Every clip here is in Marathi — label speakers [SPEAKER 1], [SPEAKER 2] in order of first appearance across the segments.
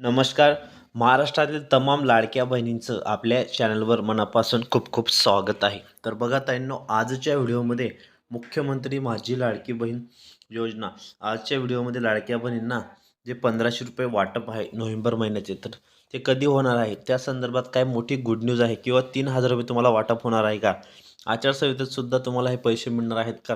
[SPEAKER 1] नमस्कार. महाराष्ट्रातील तमाम लाडक्या बहिणींचं आपल्या चॅनलवर मनापासून खूप खूप स्वागत आहे. तर बघा ताईंनो आजच्या व्हिडिओमध्ये मुख्यमंत्री माझी लाडकी बहीण योजना. आजच्या व्हिडिओमध्ये लाडक्या बहिणींना जे पंधराशे रुपये वाटप आहे नोव्हेंबर महिन्याचे तर ते कधी होणार आहे? त्या संदर्भात काय मोठी गुड न्यूज आहे? किंवा तीन हजार रुपये तुम्हाला वाटप होणार आहे का? आचारसंहितेत सुद्धा तुम्हाला हे पैसे मिळणार आहेत का?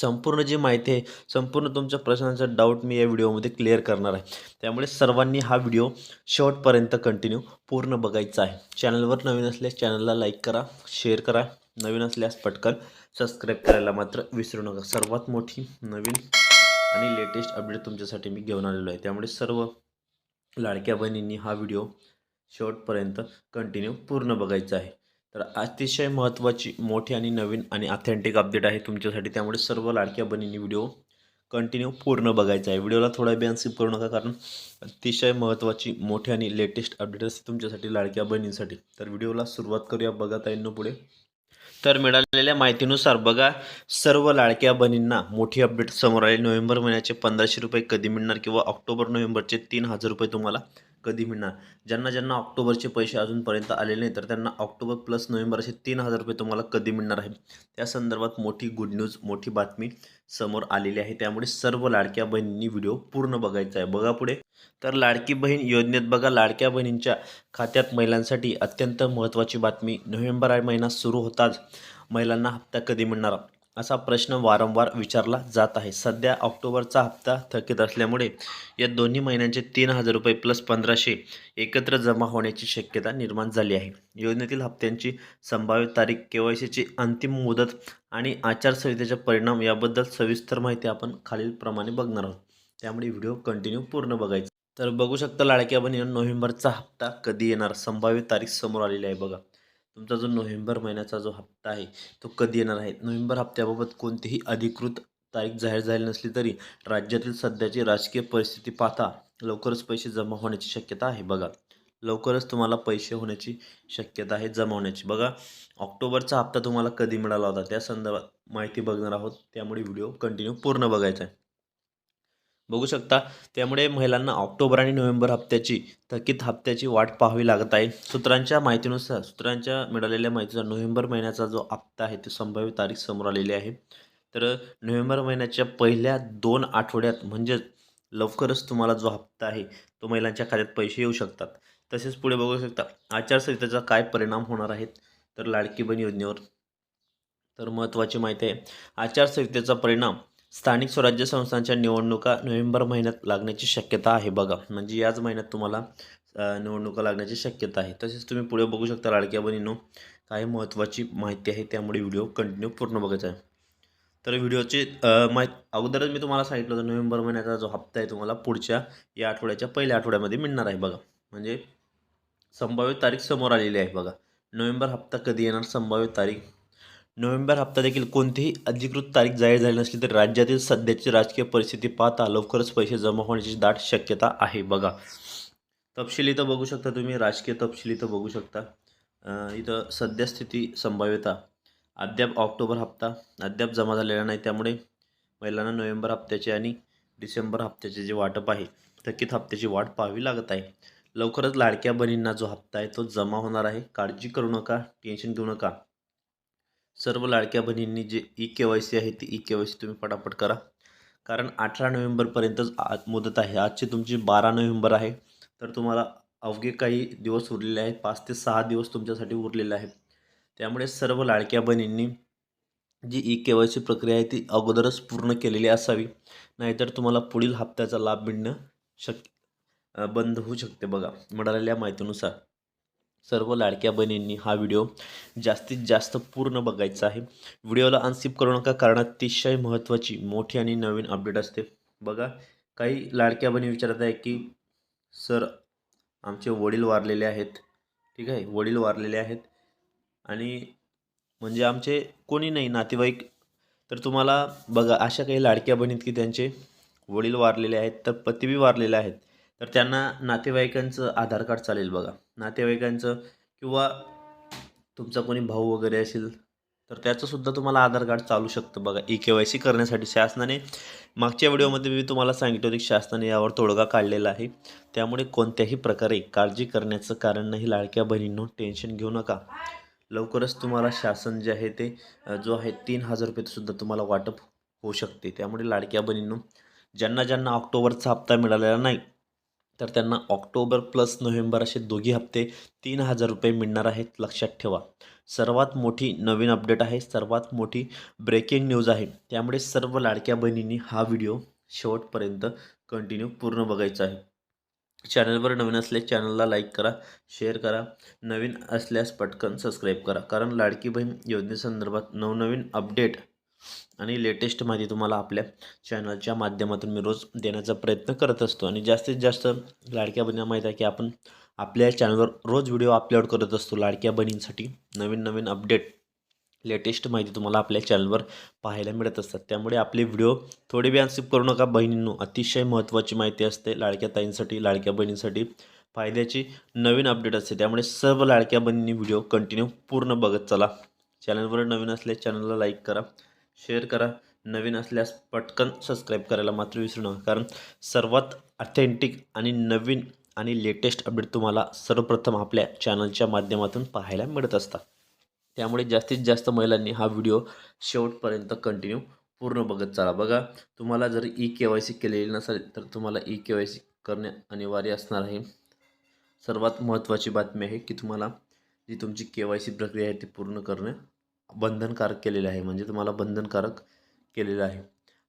[SPEAKER 1] संपूर्ण जी माहिती आहे संपूर्ण तुमच्या प्रश्नांचा डाऊट मी या व्हिडिओमध्ये क्लिअर करणार आहे. त्यामुळे सर्वांनी हा व्हिडिओ शेवटपर्यंत कंटिन्यू पूर्ण बघायचा आहे. चॅनलवर नवीन असल्यास चॅनलला लाईक करा शेअर करा. नवीन असल्यास पटकन सबस्क्राईब करायला मात्र विसरू नका. सर्वात मोठी नवीन आणि लेटेस्ट अपडेट तुमच्यासाठी मी घेऊन आलेलो आहे. त्यामुळे सर्व लाडक्या बहिणींनी हा व्हिडिओ शेवटपर्यंत कंटिन्यू पूर्ण बघायचा आहे. तर अतिशय महत्त्वाची मोठी आणि नवीन आणि ऑथेंटिक अपडेट आहे तुमच्यासाठी. त्यामुळे सर्व लाडक्या बहिणींनी व्हिडिओ कंटिन्यू पूर्ण बघायचा आहे. व्हिडिओला थोडा बी स्किप करू नका कारण अतिशय महत्त्वाची मोठी आणि लेटेस्ट अपडेट असते तुमच्यासाठी लाडक्या बहिणींसाठी. तर व्हिडिओला सुरुवात करूया बघा येईन पुढे. तर मिळालेल्या माहितीनुसार बघा सर्व लाडक्या बहिणींना मोठी अपडेट समोर आली. नोव्हेंबर महिन्याचे पंधराशे रुपये कधी मिळणार किंवा ऑक्टोबर नोव्हेंबरचे तीन हजार रुपये तुम्हाला कधी मिळणार? ज्यांना ज्यांना ऑक्टोबरचे पैसे अजूनपर्यंत आलेले नाही तर त्यांना ऑक्टोबर प्लस नोव्हेंबर असे तीन हजार रुपये तुम्हाला कधी मिळणार आहे? त्या संदर्भात मोठी गुड न्यूज मोठी बातमी समोर आलेली आहे. त्यामुळे सर्व लाडक्या बहिणींनी व्हिडिओ पूर्ण बघायचा आहे. बघा पुढे. तर लाडकी बहीण योजनेत बघा लाडक्या बहिणींच्या खात्यात महिलांसाठी अत्यंत महत्त्वाची बातमी. नोव्हेंबर महिना सुरू होताच महिलांना हप्ता कधी मिळणार? असा प्रश्न वारंवार विचारला जात आहे. सध्या ऑक्टोबरचा हप्ता थकीत असल्यामुळे या दोन्ही महिन्यांचे तीन हजार रुपये प्लस पंधराशे एकत्र जमा होण्याची शक्यता निर्माण झाली आहे. योजनेतील हप्त्यांची संभाव्य तारीख के वाय सीची अंतिम मुदत आणि आचारसंहितेचे परिणाम याबद्दल सविस्तर माहिती आपण खालीलप्रमाणे बघणार आहोत. त्यामुळे व्हिडिओ कंटिन्यू पूर्ण बघायचा. तर बघू शकता लाडक्या बहिणी नोव्हेंबरचा हप्ता कधी येणार? संभाव्य तारीख समोर आलेली आहे बघा. तुमचा जो नोव्हेंबर महिन्याचा जो हप्ता आहे तो कधी येणार आहे? नोव्हेंबर हप्त्याबाबत कोणतीही अधिकृत तारीख जाहीर झाली नसली तरी राज्यातील सध्याची राजकीय परिस्थिती पाहता लवकरच पैसे जमा होण्याची शक्यता आहे बघा. लवकरच तुम्हाला पैसे होण्याची शक्यता आहे जमा होण्याची. बघा ऑक्टोबरचा हप्ता तुम्हाला कधी मिळाला होता? त्या संदर्भात माहिती बघणार आहोत. त्यामुळे व्हिडिओ कंटिन्यू पूर्ण बघायचा आहे. बघू शकता. त्यामुळे महिलांना ऑक्टोबर आणि नोव्हेंबर हप्त्याची थकीत हप्त्याची वाट पाहावी लागत आहे. सूत्रांच्या माहितीनुसार सूत्रांच्या मिळालेल्या माहितीनुसार नोव्हेंबर महिन्याचा जो हप्ता आहे तो संभाव्य तारीख समोर आलेली आहे. तर नोव्हेंबर महिन्याच्या पहिल्या दोन आठवड्यात म्हणजेच लवकरच तुम्हाला जो हप्ता आहे तो महिलांच्या खात्यात पैसे येऊ शकतात. तसेच पुढे बघू शकता आचारसंहितेचा काय परिणाम होणार आहेत? तर लाडकी बहीण योजनेवर. तर महत्त्वाची माहिती आहे आचारसंहितेचा परिणाम स्थानिक स्वराज्य संस्थांच्या निवडणुका नोव्हेंबर महिन्यात लागण्याची शक्यता आहे बघा. म्हणजे याच महिन्यात तुम्हाला निवडणुका लागण्याची शक्यता आहे. तसेच तुम्ही पुढे बघू शकता लाडक्या बहिणींनो काही महत्त्वाची माहिती आहे. त्यामुळे व्हिडिओ कंटिन्यू पूर्ण बघायचा आहे. तर व्हिडिओची माहीत अगोदरच मी तुम्हाला सांगितलं होतं नोव्हेंबर महिन्याचा जो हप्ता आहे तुम्हाला पुढच्या या आठवड्याच्या पहिल्या आठवड्यामध्ये मिळणार आहे बघा. म्हणजे संभाव्य तारीख समोर आलेली आहे बघा. नोव्हेंबर हप्ता कधी येणार? संभाव्य तारीख नोव्हेंबर हप्ता देखील कोणतीही अधिकृत तारीख जाहीर झाली नसली तरी राज्यातील सध्याची राजकीय परिस्थिती पाहता लवकरच पैसे जमा होण्याची दाट शक्यता आहे. बघा. तपशील इथं बघू शकता तुम्ही. राजकीय तपशील इथं बघू शकता. इथं सद्यस्थिती संभाव्यता. अद्याप ऑक्टोबर हप्ता. अद्याप जमा झालेला नाही. त्यामुळे महिलांना नोव्हेंबर हप्त्याचे आणि डिसेंबर हप्त्याचे जे वाटप आहे थकीत हप्त्याची वाट पाहावी लागत आहे. लवकरच लाडक्या बहिणींना जो हप्ता आहे तो जमा होणार आहे. काळजी करू नका. टेन्शन घेऊ नका. सर्व लाडक्या बहिणींनी जे ई के वाय सी आहे ती ई के वाय सी तुम्ही पटापट करा. कारण अठरा नोव्हेंबरपर्यंतच आ मुदत आहे. आजची तुमची बारा नोव्हेंबर आहे. तर तुम्हाला अवघे काही दिवस उरलेले आहेत. पाच ते सहा दिवस तुमच्यासाठी उरलेले आहेत. त्यामुळे सर्व लाडक्या बहिणींनी जी ई के वाय सी प्रक्रिया आहे ती अगोदरच पूर्ण केलेली असावी. नाहीतर तुम्हाला पुढील हप्त्याचा लाभ मिळणं शक्य बंद होऊ शकते बघा. मिळालेल्या माहितीनुसार. सर्व लाडक्या बहिणींनी हा व्हिडिओ जास्तीत जास्त पूर्ण बघायचा आहे. व्हिडिओला अनस्किप करू नका कारण अतिशय महत्त्वाची मोठी आणि नवीन अपडेट असते. बघा काही लाडक्या बहिणी विचारत आहे की सर आमचे वडील वारलेले आहेत. ठीक आहे वडील वारलेले आहेत. आणि म्हणजे आमचे कोणी नाही नातेवाईक. तर तुम्हाला बघा अशा काही लाडक्या बहिणीत की त्यांचे वडील वारलेले आहेत तर पती वारलेले आहेत. तर त्यांना नातेवाईकांचं आधार कार्ड चालेल बघा. नातेवाईकांचं किंवा तुमचा कोणी भाऊ वगैरे असेल तर त्याचंसुद्धा तुम्हाला आधार कार्ड चालू शकतं बघा. ई के वाय सी करण्यासाठी शासनाने मागच्या व्हिडिओमध्ये मी तुम्हाला सांगितलं होतं की शासनाने यावर तोडगा काढलेला आहे. त्यामुळे कोणत्याही प्रकारे काळजी करण्याचं कारण नाही. लाडक्या बहिणींनो टेन्शन घेऊ नका. लवकरच तुम्हाला शासन जे आहे ते जो आहे तीन हजार रुपयेसुद्धा तुम्हाला वाटप होऊ शकते. त्यामुळे लाडक्या बहिणींनो ज्यांना ज्यांना ऑक्टोबरचा हप्ता मिळालेला नाही तर त्यांना ऑक्टोबर प्लस नोव्हेंबर असे दोघी हप्ते तीन हजार रुपये मिळणार आहेत. लक्षात ठेवा. सर्वात मोठी नवीन अपडेट आहे. सर्वात मोठी ब्रेकिंग न्यूज आहे. त्यामुळे सर्व लाडक्या बहिणींनी हा व्हिडिओ शेवटपर्यंत कंटिन्यू पूर्ण बघायचा आहे. चॅनलवर नवीन असल्यास चॅनलला लाईक करा शेअर करा. नवीन असल्यास पटकन सबस्क्राईब करा. कारण लाडकी बहीण योजनेसंदर्भात नवनवीन अपडेट आणि लेटेस्ट माहिती तुम्हाला आपल्या चॅनलच्या माध्यमातून मी रोज देण्याचा प्रयत्न करत असतो. आणि जास्तीत जास्त लाडक्या बहिणींना माहीत आहे की आपण आपल्या चॅनलवर रोज व्हिडिओ अपलोड करत असतो. लाडक्या बहिणींसाठी नवीन नवीन अपडेट लेटेस्ट माहिती तुम्हाला आपल्या चॅनलवर पाहायला मिळत असतात. त्यामुळे आपले व्हिडिओ थोडे बी अनस्किप करू नका. बहिणींनो अतिशय महत्त्वाची माहिती असते. लाडक्या ताईंसाठी लाडक्या बहिणींसाठी फायद्याची नवीन अपडेट असते. त्यामुळे सर्व लाडक्या बहिणींनी व्हिडिओ कंटिन्यू पूर्ण बघत चला. चॅनलवर नवीन असल्यास चॅनलला लाईक करा. शेअर करा. नवीन असल्यास पटकन सबस्क्राईब करायला मात्र विसरू नका. कारण सर्वात ऑथेंटिक आणि नवीन आणि लेटेस्ट अपडेट तुम्हाला सर्वप्रथम आपल्या चॅनलच्या माध्यमातून पाहायला मिळत असतात. त्यामुळे जास्तीत जास्त महिलांनी हा व्हिडिओ शेवटपर्यंत कंटिन्यू पूर्ण बघत चाला. बघा तुम्हाला जर ई के वाय सी केलेली नसेल तर तुम्हाला ई के वाय सी करणे अनिवार्य असणार आहे. सर्वात महत्त्वाची बातमी आहे की तुम्हाला जी तुमची के वाय सी प्रक्रिया आहे ती पूर्ण करणे बंधनकारक केलेलं आहे. म्हणजे तुम्हाला बंधनकारक केलेलं आहे.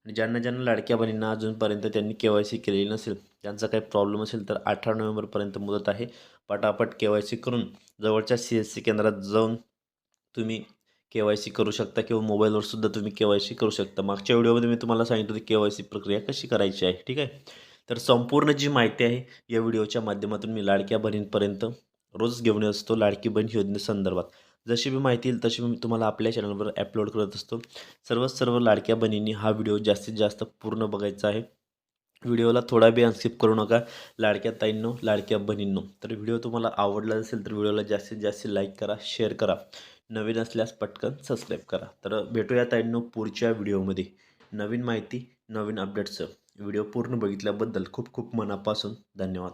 [SPEAKER 1] आणि ज्यांना ज्यांना लाडक्या बहिणींना अजूनपर्यंत त्यांनी के वाय सी केलेली नसेल त्यांचा काही प्रॉब्लेम असेल तर अठरा नोव्हेंबरपर्यंत मुदत आहे. पटापट के वाय सी करून जवळच्या सी एस सी केंद्रात जाऊन तुम्ही के वाय सी करू शकता किंवा मोबाईलवर सुद्धा तुम्ही के वाय सी करू शकता. मागच्या व्हिडिओमध्ये मी तुम्हाला सांगितलं होतं के वाय सी प्रक्रिया कशी करायची आहे ठीक आहे? तर संपूर्ण जी माहिती आहे या व्हिडिओच्या माध्यमातून मी लाडक्या बहिणींपर्यंत रोज घेऊन असतो. लाडकी बहीण योजनेसंदर्भात. जशी मी माहिती येईल तशी मी तुम्हाला आपल्या चॅनलवर अपलोड करत असतो. सर्व सर्व लाडक्या बहिणींनी हा व्हिडिओ जास्तीत जास्त पूर्ण बघायचा आहे. व्हिडिओला थोडा बी अनस्किप करू नका लाडक्या ताईंनो लाडक्या बहिणींनो. तर व्हिडिओ तुम्हाला आवडला असेल तर व्हिडिओला जास्तीत जास्त लाईक करा शेअर करा. नवीन असल्यास पटकन सबस्क्राईब करा. तर भेटूया ताईंनो पुढच्या व्हिडिओमध्ये नवीन माहिती नवीन अपडेट्सचं व्हिडिओ पूर्ण बघितल्याबद्दल खूप खूप मनापासून धन्यवाद.